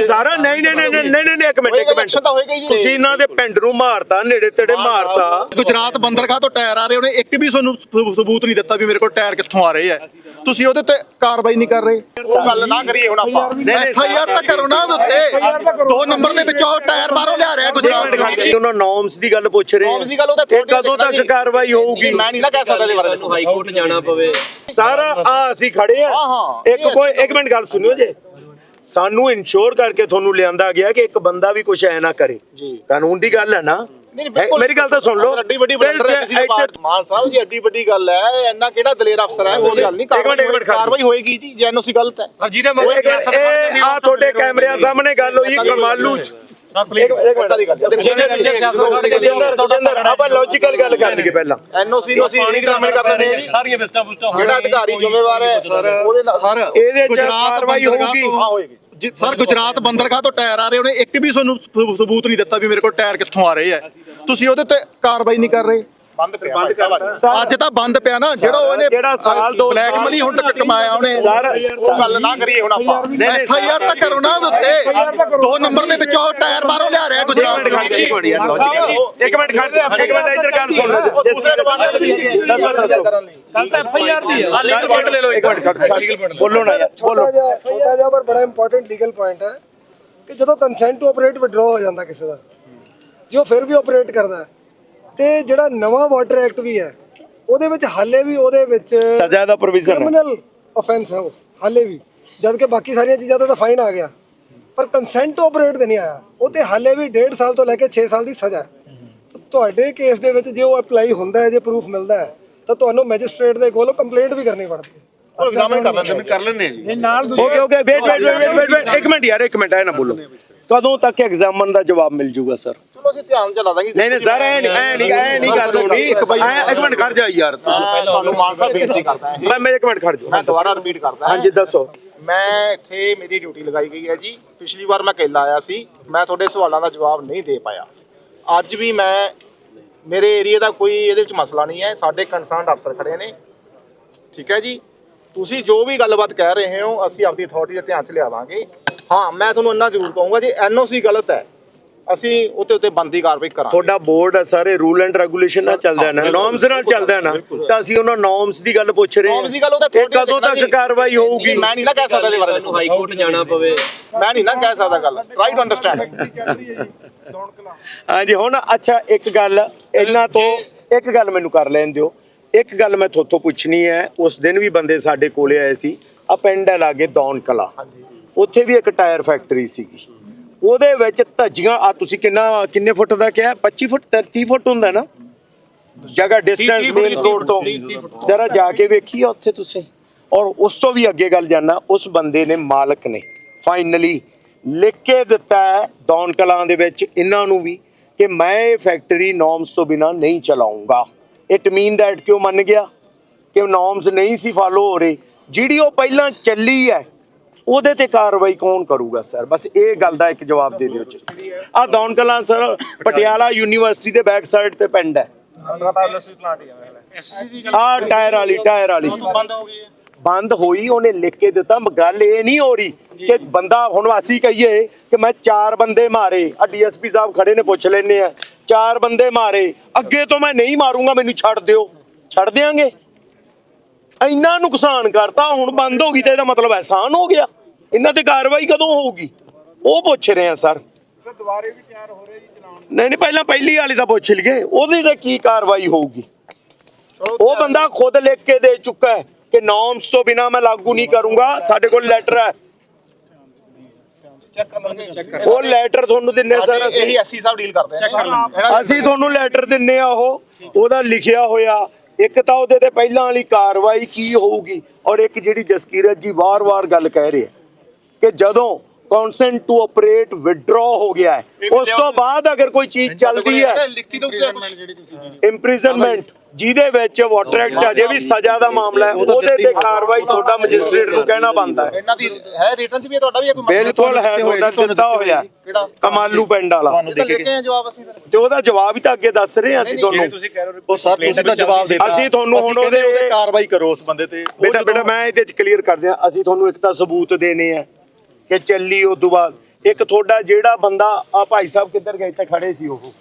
ਨਹੀਂ ਸਾਰਾ ਨਹੀਂ ਨਹੀਂ ਨਹੀਂ ਨਹੀਂ ਨਹੀਂ ਨਹੀਂ, ਇੱਕ ਮਿੰਟ ਇੱਕ ਮਿੰਟ। ਤਾਂ ਜੀ। ਤੁਸੀਂ ਇਹਨਾਂ ਦੇ ਪਿੰਡ ਨੂੰ ਮਾਰਤਾ ਨੇੜੇ ਤੇੜੇ ਮਾਰਤਾ। ਗੁਜਰਾਤ ਬੰਦਰਗਾਹ ਤੋਂ ਟਾਇਰ ਆ ਰਹੇ ਉਹਨੇ ਇੱਕ ਵੀ ਤੁਹਾਨੂੰ ਸਬੂ- ਸਬੂਤ ਨਹੀਂ ਦਿੱਤਾ ਵੀ ਮੇਰੇ ਕੋਲ ਟਾਇਰ ਕਿੱਥੋਂ ਆ ਰਹੇ ਆ। ਤੁਸੀਂ ਉਹਦੇ ਤੇ ਕਾਰਵਾਈ ਨਹੀਂ ਕਰ ਰਹੇ। ਉਹ ਗੱਲ ਨਾ ਕਰੀਏ ਹੁਣ ਆਪਾਂ। ਨਹੀਂ, ਐਫ ਆਈ ਆਰ ਤਾਂ ਕਰੋ ਨਾ ਉਹਦੇ ਉੱਤੇ। ਦੋ ਨੰਬਰ ਦੇ ਵਿੱਚੋਂ ਉਹ ਟਾਇਰ ਬਾਹਰੋਂ ਲਿਆ ਰਿਹਾ ਗੁਜਰਾਤ ਦਾ ਉਹਨਾਂ ਨੌਮਸ ਦੀ ਗੱਲ ਪੁੱਛ ਰਹੇ ਨੌਮਸ ਦੀ ਗੱਲ ਉਹ ਤਾਂ ਇਹ ਕਦੋਂ ਤੱਕ ਕਾਰਵਾਈ ਹੋਊਗੀ? ਮੈਂ ਨਹੀਂ ਨਾ ਕਹਿ ਸਕਦਾ ਇਹਦੇ ਬਾਰੇ ਹਾਈ ਕੋਰਟ ਜਾਣਾ ਪਵੇ। ਸਾਰਾ ਆ ਅਸੀਂ ਖੜੇ ਆ। ਹਾਂ, ਹਾਂ। ਇੱਕ ਕੋਈ ਇੱਕ ਮਿੰਟ ਗੱਲ ਸੁਣਿਓ ਜੇ। ਸਾਨੂੰ ਇਨਸ਼ੋਰ ਕਰਕੇ ਤੁਹਾਨੂੰ ਲਿਆਂਦਾ ਗਿਆ ਕਿ ਇੱਕ ਬੰਦਾ ਵੀ ਕੁਝ ਐ ਨਾ ਕਰੇ। ਜੀ। ਕਾਨੂੰਨ ਦੀ ਗੱਲ ਹੈ ਨਾ। ਮੇਰੀ ਗੱਲ ਤਾਂ ਸੁਣ ਲਓ। ਐਡੀ ਵੱਡੀ ਬਲੰਡਰ ਹੈ ਕਿਸੇ ਦੀ ਬਾਤ ਮਾਨ ਸਾਹਿਬ ਜੀ ਐਡੀ ਵੱਡੀ ਗੱਲ ਹੈ ਇੰਨਾ ਕਿਹੜਾ ਦਲੇਰ ਅਫਸਰ ਹੈ ਉਹ ਗੱਲ ਨਹੀਂ। ਕਾਰਵਾਈ ਹੋਏਗੀ। ਜੀ ਜੇ ਐਨਓਸੀ ਗਲਤ ਹੈ। ਪਰ ਜਿਹਦੇ ਇਹ ਆ ਤੁਹਾਡੇ ਕੈਮਰਿਆਂ ਸਾਹਮਣੇ ਗੱਲ ਹੋਈ ਕਮਾਲੂ ਚ ਇੱਕ ਇੱਕ ਸੱਤਾ ਦੀ ਗੱਲ ਹੈ। ਦੇਖੋ, ਜਿਹਦੇ ਪਿੱਛੇ ਸਿਆਸਤ ਕਰਦੇ ਨੇ, ਜਿੰਦਰ ਆਪਾਂ ਲੌਜੀਕਲ ਗੱਲ ਕਰਨਗੇ ਪਹਿਲਾਂ ਐਨਓਸੀ ਨੂੰ ਅਸੀਂ ਰੀਐਗਜ਼ਾਮਿਨ ਕਰ ਲੈਂਦੇ ਹਾਂ ਜੀ। ਸਾਰੀਆਂ ਵਿਸਟਾਂ ਬੁਸਟਾਂ ਜਿਹੜਾ ਅਧਿਕਾਰੀ ਜ਼ਿੰਮੇਵਾਰ ਹੈ? ਉਹਦੇ ਨਾਲ ਸਰ ਇਹਦੇ ਚ ਗੁਜਰਾਤ ਕਾਰਵਾਈ ਬੰਦਰਗਾਹ ਹੋਊਗੀ। ਤੋਂ- ਹਾਂ ਹੋਏਗੀ। ਜੀ ਸਰ ਗੁਜਰਾਤ ਬੰਦਰਗਾਹ ਤੋਂ ਟਾਇਰ ਆ ਰਹੇ ਉਹਨੇ ਇੱਕ ਵੀ ਤੁਹਾਨੂੰ ਸਬੂ- ਸਬੂਤ ਨਹੀਂ ਦਿੱਤਾ ਵੀ ਮੇਰੇ ਕੋਲ ਟਾਇਰ ਕਿੱਥੋਂ ਆ ਰਹੇ ਆ ਤੁਸੀਂ ਉਹਦੇ ਤੇ ਕਾਰਵਾਈ ਨਹੀਂ ਕਰ ਰਹੇ। ਬੰਦ ਪਿਆ ਅੱਜ। ਤਾਂ ਬੰਦ ਪਿਆ ਨਾ ਜਿਹੜਾ ਉਹਨੇ ਜਿਹੜਾ ਸਾਲ ਦੋ ਬਲੈਕ ਮਨੀ ਹੁਣ ਤੱਕ ਕਮਾਇਆ ਉਹਨੇ। ਸਰ ਉਹ ਗੱਲ ਨਾ ਕਰੀਏ ਹੁਣ ਆਪਾਂ। ਐਫ ਆਈ ਆਰ ਤਾਂ ਕਰੋ ਨਾ ਉੱਤੇ। ਦੋ ਨੰਬਰ ਦੇ ਵਿੱਚੋਂ ਉਹ ਟਾਇਰ ਬਾਹਰੋਂ ਲਿਆ ਰਿਹਾ ਗੁਜਰਾਤ ਦਾ ਇੱਕ ਮਿੰਟ ਖੜ ਜਾ ਇੱਕ ਮਿੰਟ ਇੱਧਰ ਗੱਲ ਸੁਣ। ਦੱਸੋ। ਦੱਸੋ ਕੱਲ ਤਾਂ ਐਫ ਆਈ ਆਰ ਦੀ ਹੈ। ਲੀਗਲ ਪੁਆਇੰਟ ਲੈ ਲਓ ਇੱਕ ਮਿੰਟ ਖੜ ਬੋਲੋ ਨਾ ਯਾਰ ਬੋਲੋ। ਛੋਟਾ ਜਿਹਾ ਛੋਟਾ ਜਿਹਾ ਪਰ ਬੜਾ ਇੰਪੋਰਟੈਂਟ ਲੀਗਲ ਪੁਆਇੰਟ ਹੈ ਕਿ ਜਦੋਂ ਕੰਸੈਂਟ ਟੂ ਆਪਰੇਟ ਵਿਡਰਾ ਹੋ ਜਾਂਦਾ ਕਿਸੇ ਦਾ ਜੇ ਉਹ ਫਿਰ ਵੀ ਆਪਰੇਟ ਕਰਦਾ ਹੈ, ਤੇ ਜਿਹੜਾ ਨਵਾਂ ਵਾਟਰ ਐਕਟ ਵੀ ਹੈ ਉਹਦੇ ਵਿੱਚ ਹਾਲੇ ਵੀ ਉਹਦੇ ਵਿੱਚ ਸਜ਼ਾ ਦਾ ਪ੍ਰੋਵੀਜ਼ਨ ਹੈ। ਕ੍ਰਿਮੀਨਲ ਆਫੈਂਸ ਹੈ ਉਹ ਹਾਲੇ ਵੀ। ਜਦ ਕਿ ਬਾਕੀ ਸਾਰੀਆਂ ਚੀਜ਼ਾਂ ਤੋਂ ਤਾਂ ਫਾਈਨ ਆ ਗਿਆ। ਪਰ ਕੰਸੈਂਟ ਟੂ ਆਪਰੇਟ ਤੇ ਨਹੀਂ ਆਇਆ। ਉਹ ਤੇ ਹਾਲੇ ਵੀ 1.5 ਸਾਲ ਤੋਂ ਲੈ ਕੇ 6 ਸਾਲ ਦੀ ਸਜ਼ਾ ਹੈ। ਤੁਹਾਡੇ ਕੇਸ ਦੇ ਵਿੱਚ ਜੇ ਉਹ ਅਪਲਾਈ ਹੁੰਦਾ ਹੈ ਜੇ ਪ੍ਰੂਫ ਮਿਲਦਾ ਹੈ ਤਾਂ ਤੁਹਾਨੂੰ ਮੈਜਿਸਟ੍ਰੇਟ ਦੇ ਕੋਲੋਂ ਕੰਪਲੇਂਟ ਵੀ ਕਰਨੀ ਪੜਦੀ ਹੈ। ਉਹ ਐਗਜ਼ਾਮਿਨ ਕਰ ਲੈਂਦੇ ਕਰ ਲੈਂਦੇ ਜੀ। Okay okay wait wait wait wait wait ਇੱਕ ਮਿੰਟ ਯਾਰ ਇੱਕ ਮਿੰਟ ਐ ਨਾ ਬੋਲੋ। ਕਦੋਂ ਤੱਕ ਐਗਜ਼ਾਮਨ ਦਾ ਜਵਾਬ ਮਿਲ ਜੂਗਾ ਸਰ ਚਲੋ ਅਸੀਂ ਧਿਆਨ ਚ ਲਾ ਦਾਂਗੇ ਨਹੀਂ ਨਹੀਂ ਸਰ ਐ ਨਹੀਂ ਐ ਨਹੀਂ ਐ ਨਹੀਂ ਗੱਲ ਹੋਣੀ। ਐਂ- ਇੱਕ ਮਿੰਟ ਖੜ ਜਾ ਯਾਰ। ਤੁਹਾਨੂੰ ਮਾਨ ਸਾਹਿਬ ਬੇਨਤੀ ਕਰਦਾ ਮੈਂ ਮੈਂ ਇੱਕ ਮਿੰਟ ਖੜ ਜਾ ਮੈਂ ਦੁਬਾਰਾ ਰਿਪੀਟ ਕਰਦਾ ਹਾਂਜੀ ਦੱਸੋ। ਮੈਂ ਇੱਥੇ ਮੇਰੀ ਡਿਊਟੀ ਲਗਾਈ ਗਈ ਹੈ ਜੀ। ਪਿਛਲੀ ਵਾਰ ਮੈਂ ਕੇਲਾ ਆਇਆ ਸੀ। ਮੈਂ ਤੁਹਾਡੇ ਸਵਾਲਾਂ ਦਾ ਜਵਾਬ ਨਹੀਂ ਦੇ ਪਾਇਆ। ਅੱਜ ਵੀ ਮੈਂ ਮੇਰੇ ਏਰੀਆ ਦਾ ਕੋਈ ਇਹਦੇ ਵਿੱਚ ਮਸਲਾ ਨਹੀਂ ਹੈ। ਸਾਡੇ ਕੰਸਰਨਡ ਅਫਸਰ ਖੜੇ ਨੇ। ਠੀਕ ਹੈ ਜੀ? ਤੁਸੀਂ ਜੋ ਵੀ ਗੱਲਬਾਤ ਕਹਿ ਰਹੇ ਹੋ ਅਸੀਂ ਆਪਦੀ ਅਥਾਰਟੀ ਦੇ ਧਿਆਨ ਚ ਲਿਆਵਾਂਗੇ ਹਾਂ ਮੈਂ ਤੁਹਾਨੂੰ ਇੰਨਾ ਜ਼ਰੂਰ ਕਹੂੰਗਾ ਜੇ ਐਨਓਸੀ ਗਲਤ ਹੈ। ਅਸੀਂ ਉੱਤੇ ਉੱਤੇ ਬੰਦੀ ਕਾਰਵਾਈ ਕਰਾਂਗੇ। ਤੁਹਾਡਾ ਬੋਰਡ ਹੈ ਸਾਰੇ ਰੂਲ ਐਂਡ ਰੈਗੂਲੇਸ਼ਨ ਨਾਲ ਚੱਲਦਾ ਹੈ ਨਾ? ਨੋਰਮਸ ਨਾਲ ਚੱਲਦਾ ਹੈ ਨਾ? ਤਾਂ ਅਸੀਂ ਉਹਨਾਂ ਨੋਰਮਸ ਦੀ ਗੱਲ ਪੁੱਛ ਰਹੇ ਹਾਂ। Norms ਦੀ ਗੱਲ ਉਹ ਤਾਂ ਇਹ authority ਕਦੋਂ ਦੇਖਣਾ ਤੱਕ ਜੀ। ਕਾਰਵਾਈ ਹੋਊਗੀ? ਮੈਂ ਨਹੀਂ ਨਾ ਕਹਿ ਸਕਦਾ ਇਹਦੇ ਬਾਰੇ। ਹਾਈ ਕੋਰਟ ਜਾਣਾ ਪਵੇ। ਮੈਂ ਨਹੀਂ ਨਾ ਕਹਿ ਸਕਦਾ ਗੱਲ। ਟਰਾਈ ਟੂ ਅੰਡਰਸਟੈਂਡ ਹਾਂਜੀ ਹੁਣ ਅੱਛਾ ਇੱਕ ਗੱਲ ਇਹਨਾਂ ਤੋਂ ਇੱਕ ਗੱਲ ਮੈਨੂੰ ਕਰ ਲੈਣ ਦਿਓ। ਇੱਕ ਗੱਲ ਮੈਂ ਤੁਹਾਤੋਂ ਪੁੱਛਣੀ ਹੈ। ਉਸ ਦਿਨ ਵੀ ਬੰਦੇ ਸਾਡੇ ਕੋਲੇ ਆਏ ਸੀ। ਆ ਪਿੰਡ ਹੈ ਲਾਗੇ ਦੌਨ ਕਲਾ। ਉੱਥੇ ਵੀ ਇੱਕ ਟਾਇਰ ਫੈਕਟਰੀ ਸੀਗੀ। ਉਹਦੇ ਵਿੱਚ ਧੱਜੀਆਂ ਆ ਤੁਸੀਂ ਕਿੰਨਾ ਕਿੰਨੇ ਫੁੱਟ ਦਾ ਕਿਹਾ? 25 ਫੁੱਟ 30 ਫੁੱਟ ਹੁੰਦਾ ਨਾ? ਜਗ੍ਹਾ ਡਿਸਟੈਂਸ ਮੇਨ ਰੋਡ ਤੋਂ। ਜਰਾ ਜਾ ਕੇ ਵੇਖੀ ਆ ਉੱਥੇ ਤੁਸੀਂ। ਔਰ ਉਸ ਤੋਂ ਵੀ ਅੱਗੇ ਗੱਲ ਜਾਣਾ ਉਸ ਬੰਦੇ ਨੇ ਮਾਲਕ ਨੇ ਫਾਈਨਲੀ ਲਿਖ ਕੇ ਦਿੱਤਾ ਦੌਨ ਕਲਾਂ ਦੇ ਵਿੱਚ ਇਹਨਾਂ ਨੂੰ ਵੀ ਕਿ ਮੈਂ ਇਹ ਫੈਕਟਰੀ ਨੋਰਮਸ ਤੋਂ ਬਿਨਾ ਨਹੀਂ ਚਲਾਉਂਗਾ। ਇਟ ਮੀਨ ਦੈਟ ਕਿ ਉਹ ਮੰਨ ਗਿਆ? ਕਿ ਨੋਰਮਸ ਨਹੀਂ ਸੀ ਫਾਲੋ ਹੋ ਰਹੇ। ਜਿਹੜੀ ਉਹ ਪਹਿਲਾਂ ਚੱਲੀ ਹੈ ਉਹਦੇ ਤੇ ਕਾਰਵਾਈ ਕੌਣ ਕਰੂਗਾ ਸਰ ਬਸ ਇਹ ਗੱਲ ਦਾ ਇੱਕ ਜਵਾਬ ਦੇ ਦਿਓ ਜੀ ਆ ਦੌਨ ਕਲਾਂ ਸਰ ਪਟਿਆਲਾ ਯੂਨੀਵਰਸਿਟੀ ਦੇ ਬੈਕ ਸਾਈਡ ਤੇ ਪਿੰਡ ਹੈ। ਆ ਟਾਇਰ ਵਾਲੀ ਟਾਇਰ ਵਾਲੀ। ਬੰਦ ਹੋ ਗਈ ਹੈ ਬੰਦ ਹੋਈ, ਉਹਨੇ ਲਿਖ ਕੇ ਦਿੱਤਾ ਗੱਲ ਇਹ ਨਹੀਂ ਹੋ ਰਹੀ ਕਿ ਬੰਦਾ ਹੁਣ ਅਸੀਂ ਕਹੀਏ ਕਿ ਮੈਂ ਚਾਰ ਬੰਦੇ ਮਾਰੇ। ਆ ਡੀਐਸਪੀ ਸਾਹਿਬ ਖੜੇ ਨੇ, ਪੁੱਛ ਲੈਨੇ ਆ। ਚਾਰ ਬੰਦੇ ਮਾਰੇ, ਅੱਗੇ ਤੋਂ ਮੈਂ ਨਹੀਂ ਮਾਰੂੰਗਾ, ਮੈਨੂੰ ਛੱਡ ਦਿਓ। ਛੱਡ ਦਿਆਂਗੇ? ਇੰਨਾ ਨੁਕਸਾਨ ਕਰਤਾ ਹੁਣ ਬੰਦ ਹੋ ਗਈ ਤੇ ਇਹਦਾ ਮਤਲਬ ਐਹਸਾਨ ਹੋ ਗਿਆ। ਇਹਨਾਂ ਤੇ ਕਾਰਵਾਈ ਕਦੋਂ ਹੋਊਗੀ? ਉਹ ਪੁੱਛ ਰਹੇ ਆ ਸਰ। ਦੁਬਾਰੇ ਵੀ ਤਿਆਰ ਹੋ ਰਹੇ ਜੀ ਚਲਾਉਣ ਨਹੀਂ ਨਹੀਂ ਪਹਿਲਾਂ ਪਹਿਲੀ ਵਾਲੀ ਦਾ ਪੁੱਛ ਲਈਏ। ਉਹਦੀ ਤੇ ਕੀ ਕਾਰਵਾਈ ਹੋਊਗੀ? ਉਹ ਬੰਦਾ ਖੁਦ ਲਿਖ ਕੇ ਦੇ ਚੁੱਕਾ ਹੈ ਕਿ ਨੋਰਮਸ ਤੋਂ ਬਿਨਾ ਮੈਂ ਲਾਗੂ ਨਹੀਂ ਕਰੂੰਗਾ। ਸਾਡੇ ਕੋਲ ਲੈਟਰ ਹੈ। ਉਹ ਲੈਟਰ ਤੁਹਾਨੂੰ ਦਿੰਨੇ ਸਰ ਇਹੀ ਅਸੀਂ ਐਸਸੀ ਸਾਹਿਬ ਡੀਲ ਕਰਦੇ ਲਾਂਗੇ। ਅਸੀਂ ਤੁਹਾਨੂੰ ਲੈਟਰ ਦਿੰਨੇ ਆ ਉਹ। ਉਹਦਾ ਲਿਖਿਆ ਹੋਇਆ। ਇੱਕ ਤਾਂ ਉਹਦੇ ਤੇ ਪਹਿਲਾਂ ਵਾਲੀ ਕਾਰਵਾਈ ਕੀ ਹੋਊਗੀ ਔਰ ਇੱਕ ਜਿਹੜੀ ਜਸਕੀਰਤ ਜੀ ਵਾਰ-ਵਾਰ ਗੱਲ ਕਹਿ ਰਹੇ ਆ ਕਿ ਜਦੋਂ ਕਨਸੈਂਟ ਟੂ ਆਪਰੇਟ ਵਿਡਰਾ ਹੋ ਗਿਆ ਹੈ। ਉਸ ਤੋਂ ਬਾਅਦ ਅਗਰ ਕੋਈ ਚੀਜ਼ ਚੱਲਦੀ ਹੈ ਲਿਖਤੀ ਤੋਂ ਜਿਹੜੀ ਤੁਸੀਂ ਇੰਪ੍ਰਿਜ਼ਨਮੈਂਟ ਜਿਹਦੇ ਵਿੱਚ ਵਾਟਰ ਐਕਟ ਅਜੇ ਵੀ ਸਜ਼ਾ ਦਾ ਮਾਮਲਾ ਹੈ ਉਹਦੇ ਤੇ ਕਾਰਵਾਈ ਤੁਹਾਡਾ ਮੈਜਿਸਟ੍ਰੇਟ ਨੂੰ ਕਹਿਣਾ ਬਣਦਾ ਹੈ। ਇਹਨਾਂ ਦੀ ਹੈ ਰਿਟਰਨ ਚ ਵੀ ਹੈ ਤੁਹਾਡਾ ਵੀ ਹੈ ਕੋਈ? ਬਿਲਕੁਲ ਹੈ ਤੁਹਾਡਾ ਦਿੱਤਾ ਹੋਇਆ ਕਿਹੜਾ? ਕਮਾਲੂ ਪਿੰਡ ਵਾਲਾ। ਇਹ ਤਾਂ ਲੈ ਕੇ ਆਏ ਜਵਾਬ ਅਸੀਂ ਤੇ ਉਹਦਾ ਜਵਾਬ ਹੀ ਤਾਂ ਅੱਗੇ ਦੱਸ ਰਹੇ ਹਾਂ ਅਸੀਂ ਤੁਹਾਨੂੰ। ਉਹ ਸਰ ਤੁਸੀਂ ਤਾਂ ਜਵਾਬ ਦੇ ਦਿੱਤਾ। ਅਸੀਂ ਤੁਹਾਨੂੰ ਹੁਣ ਉਹਦੇ- ਕਾਰਵਾਈ ਕਰੋ ਉਸ ਬੰਦੇ ਤੇ। ਬੇਟਾ ਬੇਟਾ ਮੈਂ ਇਹਦੇ ਚ ਕਲੀਅਰ ਕਰ ਦਿਆਂ ਅਸੀਂ ਤੁਹਾਨੂੰ ਇੱਕ ਤਾਂ ਸਬੂਤ ਦੇਣੇ ਆ। ਕਿ ਚੱਲੀ ਉਸ ਤੋਂ ਬਾਅਦ। ਇੱਕ ਤੁਹਾਡਾ ਜਿਹੜਾ ਬੰਦਾ ਆ ਭਾਈ ਸਾਹਿਬ ਕਿੱਧਰ ਗਏ? ਤੇ ਖੜੇ ਸੀ ਉਹ।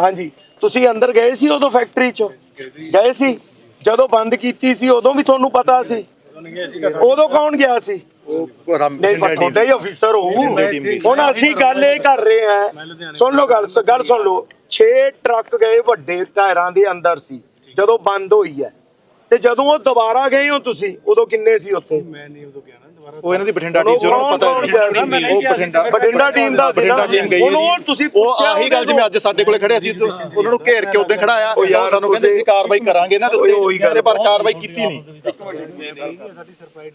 ਹਾਂਜੀ। ਤੁਸੀਂ ਅੰਦਰ ਗਏ ਸੀ ਉਦੋਂ ਫੈਕਟਰੀ 'ਚ? ਗਏ ਸੀ? ਜਦੋਂ ਬੰਦ ਕੀਤੀ ਸੀ ਉਦੋਂ ਵੀ ਤੁਹਾਨੂੰ ਪਤਾ ਸੀ? ਉਦੋਂ ਕੌਣ ਗਿਆ ਸੀ? ਉਹ ਰਾਮ ਨਹੀਂ ਪਰ ਤੁਹਾਡਾ ਹੀ ਅਫੀਸਰ ਹੋਊ। ਹੁਣ ਅਸੀਂ ਗੱਲ ਇਹ ਕਰ ਰਹੇ ਹਾਂ। ਸੁਣ ਲਓ ਗੱਲ ਗੱਲ ਸੁਣ ਲਓ। 6 ਟਰੱਕ ਗਏ ਵੱਡੇ ਟਾਇਰਾਂ ਦੇ ਅੰਦਰ ਸੀ ਜਦੋਂ ਬੰਦ ਹੋਈ ਹੈ। ਤੇ ਜਦੋਂ ਉਹ ਦੁਬਾਰਾ ਗਏ ਹੋ ਤੁਸੀਂ ਉਦੋਂ ਕਿੰਨੇ ਸੀ ਉੱਥੇ? ਉਹ ਇਹਨਾਂ ਦੀ ਬਠਿੰਡਾ ਟੀਮ ਉਹਨਾਂ ਨੂੰ ਪਤਾ? ਉਹ ਬਠਿੰਡਾ ਬਠਿੰਡਾ ਟੀਮ ਦਾ। ਬਠਿੰਡਾ ਟੀਮ ਗਈ ਹੁਣ ਉਹ ਜੀ। ਤੁਸੀਂ ਉਹ ਆਹੀ ਗੱਲ ਜਿਵੇਂ ਅੱਜ ਸਾਡੇ ਕੋਲੇ ਖੜਿਆ ਸੀ ਉਹਨਾਂ ਨੂੰ ਘੇਰ ਕੇ ਉਦੋਂ ਖੜਾਇਆ ਉਹ ਸਾਨੂੰ ਕਹਿੰਦੇ ਸੀ ਕਾਰਵਾਈ ਕਰਾਂਗੇ ਨਾ ਤੇ ਪਰ ਕਾਰਵਾਈ ਕੀਤੀ ਨਹੀਂ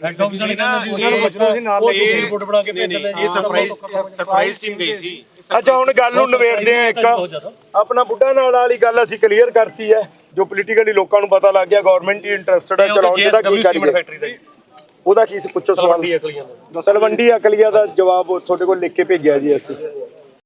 ਹੈਡ ਆਫਿਸ ਵਾਲੇ ਕਹਿੰਦੇ ਸੀ ਉਹਨਾਂ ਨੂੰ ਪੁੱਛਣਾ ਸੀ ਨਾਲ ਰਿਪੋਰਟ ਬਣਾ ਕੇ ਭੇਜ ਦਿੰਦੇ ਇਹ ਸਰਪ੍ਰਾਈਜ਼ ਸਰਪ੍ਰਾਈਜ਼ ਟੀਮ ਗਈ ਸੀ ਅੱਛਾ ਹੁਣ ਗੱਲ ਨੂੰ ਨਿਬੇੜਦੇ ਆ ਇੱਕ ਆਪਣਾ ਬੁੱਢਾ ਨਾਲ ਵਾਲੀ ਗੱਲ ਅਸੀਂ ਕਲੀਅਰ ਕਰਤੀ ਹੈ ਜੋ ਪੋਲੀਟੀਕਲੀ ਲੋਕਾਂ ਨੂੰ ਪਤਾ ਲੱਗ ਗਿਆ ਗਵਰਨਮੈਂਟ ਹੀ ਇੰਟਰਸਟਡ ਹੈ ਚਲਾਉਣ 'ਚ ਤਾਂ ਕੀ ਕਰੀਏ ਦਾ ਉਹਦਾ ਕੀ ਸੀ? ਪੁੱਛੋ ਸਵਾਲ। ਤਲਵੰਡੀ ਅਕਲੀਆਂ ਦਾ ਜਵਾਬ ਤੁਹਾਡੇ ਕੋਲ ਲਿਖ ਕੇ ਭੇਜਿਆ ਜੀ ਅਸੀਂ।